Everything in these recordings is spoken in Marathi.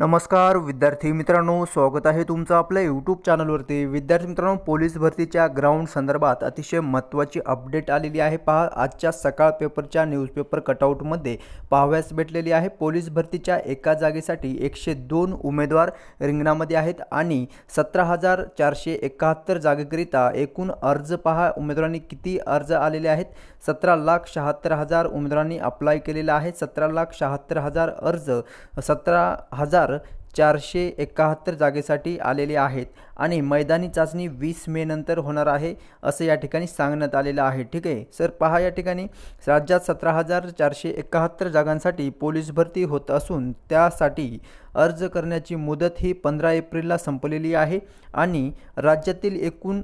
नमस्कार विद्यार्थी मित्रांनो स्वागत आहे तुमचं आपल्या यूट्यूब चॅनलवरती विद्यार्थी मित्रांनो पोलीस भरतीच्या ग्राउंड संदर्भात अतिशय महत्त्वाची अपडेट आलेली आहे. पहा आजच्या सकाळ पेपरच्या न्यूजपेपर कटआउटमध्ये पाहाव्यास भेटलेली आहे. पोलीस भरतीच्या एका जागेसाठी एकशे दोन उमेदवार रिंगणामध्ये आहेत आणि सतरा हजार चारशे एकाहत्तर जागेकरिता एकूण अर्ज पहा उमेदवारांनी किती अर्ज आलेले आहेत? सतरा लाख शहात्तर हजार उमेदवारांनी अप्लाय केलेला आहे. सतरा लाख शहात्तर हजार अर्ज सतरा हजार चारशे एकाहत्तर जागेसाठी आलेले आहेत आणि मैदानी चाचणी वीस मे नंतर होणार आहे असं या ठिकाणी सांगण्यात आलेलं आहे. ठीक आहे? सर पहा या ठिकाणी. राज्यात सतरा हजार चारशे एकाहत्तर जागांसाठी पोलीस भरती होत असून त्यासाठी अर्ज करण्याची मुदत ही पंधरा एप्रिलला संपलेली आहे आणि राज्यातील एकूण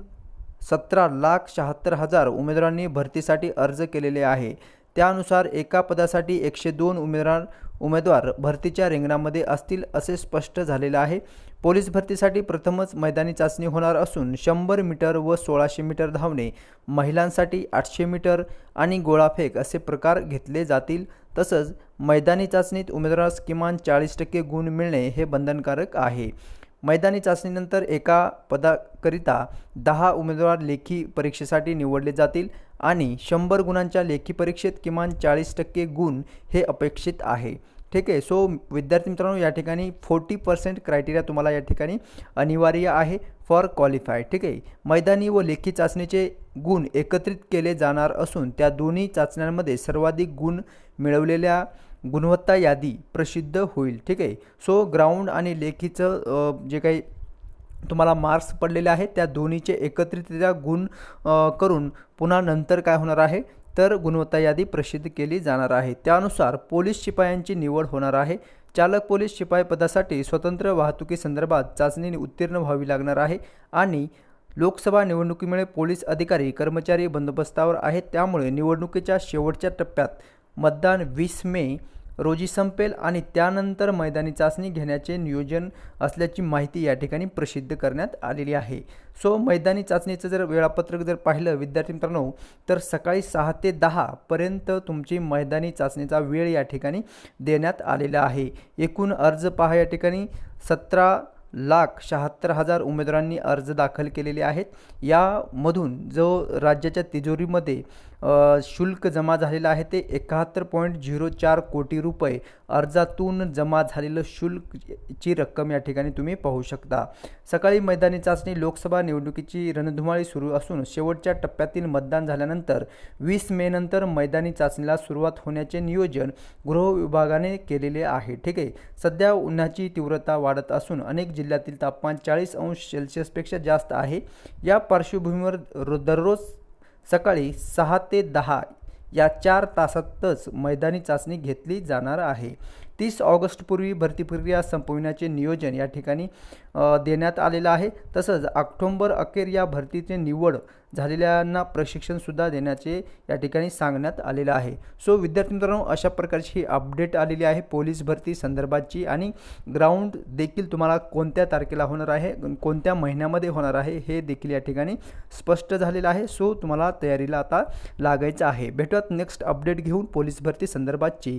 सतरा लाख शहात्तर हजार उमेदवारांनी भरतीसाठी अर्ज केलेले आहे. त्यानुसार एका पदासाठी एकशे दोन उमेदवार उमेदवार भरतीच्या रिंगणामध्ये असतील असे स्पष्ट झालेलं आहे. पोलीस भरतीसाठी प्रथमच मैदानी चाचणी होणार असून शंभर मीटर व सोळाशे मीटर धावणे महिलांसाठी आठशे मीटर आणि गोळाफेक असे प्रकार घेतले जातील. तसंच मैदानी चाचणीत उमेदवारास किमान चाळीस टक्के गुण मिळणे हे बंधनकारक आहे. मैदानी चाचणीनंतर एका पदाकरिता दहा उमेदवार लेखी परीक्षेसाठी निवडले जातील आणि शंभर गुणांच्या लेखी परीक्षेत किमान चाळीस टक्के गुण हे अपेक्षित आहे. ठीक आहे सो विद्यार्थी मित्रांनो या ठिकाणी फोर्टी पर्सेंट क्रायटेरिया तुम्हाला या ठिकाणी अनिवार्य आहे फॉर क्वालिफाय ठीक आहे मैदानी व लेखी चाचणीचे गुण एकत्रित केले जाणार असून त्या दोन्ही चाचण्यांमध्ये सर्वाधिक गुण मिळवलेल्या गुणवत्ता यादी प्रसिद्ध होईल ठीक आहे? सो ग्राउंड आणि लेखीचं जे काही तुम्हाला मार्क्स पडलेले आहेत त्या दोन्हीचे एकत्रितरित्या गुण करून पुन्हा नंतर काय होणार आहे? तर गुणवत्ता यादी प्रसिद्ध केली जाणार आहे. त्यानुसार पोलीस शिपायांची निवड होणार आहे. चालक पोलीस शिपाई पदासाठी स्वतंत्र वाहतुकीसंदर्भात चाचणी उत्तीर्ण व्हावी लागणार आहे आणि लोकसभा निवडणुकीमुळे पोलीस अधिकारी कर्मचारी बंदोबस्तावर आहेत. त्यामुळे निवडणुकीच्या शेवटच्या टप्प्यात मतदान वीस मे रोजी संपेल आणि त्यानंतर मैदानी चाचणी घेण्याचे नियोजन असल्याची माहिती या ठिकाणी प्रसिद्ध करण्यात आलेली आहे. सो मैदानी चाचणीचं जर वेळापत्रक जर पाहिलं विद्यार्थी मित्रांनो तर सकाळी सहा ते दहापर्यंत तुमची मैदानी चाचणीचा वेळ या ठिकाणी देण्यात आलेला आहे. एकूण अर्ज पहा या ठिकाणी. सतरा लाख शहात्तर हजार उमेदवारांनी अर्ज दाखल केलेले आहेत. यामधून जो राज्याच्या तिजोरीमध्ये शुल्क जमा झालेलं आहे. ते एकाहत्तर पॉईंट झिरो चार कोटी रुपये अर्जातून जमा झालेलं शुल्कची रक्कम या ठिकाणी तुम्ही पाहू शकता. सकाळी मैदानी चाचणी लोकसभा निवडणुकीची रणधुमाळी सुरू असून शेवटच्या टप्प्यातील मतदान झाल्यानंतर वीस मे नंतर मैदानी चाचणीला सुरुवात होण्याचे नियोजन गृह विभागाने केलेले आहे. ठीक आहे. सध्या उन्हाची तीव्रता वाढत असून अनेक जिल्ह्यातील तापमान चाळीस अंश सेल्सिअसपेक्षा जास्त आहे. या पार्श्वभूमीवर रो- दररोज सकाळी सहा ते दहा या चार तासातच मैदानी चाचणी घेतली जाणार आहे. तीस ऑगस्टपूर्वी भरती प्रक्रिया संपविण्याचे नियोजन या ठिकाणी देण्यात आलेलं आहे. तसंच ऑक्टोंबर अखेर या भरतीचे निवड झालेल्यांना प्रशिक्षणसुद्धा देण्याचे या ठिकाणी सांगण्यात आलेलं आहे. सो विद्यार्थी मित्रांनो अशा प्रकारची ही अपडेट आलेली आहे पोलीस भरती संदर्भातची आणि ग्राउंड देखील तुम्हाला कोणत्या तारखेला होणार आहे कोणत्या महिन्यामध्ये होणार आहे हे देखील या ठिकाणी स्पष्ट झालेलं आहे. सो तुम्हाला तयारीला आता लागायचं आहे. भेटूयात नेक्स्ट अपडेट घेऊन पोलीस भरती संदर्भातची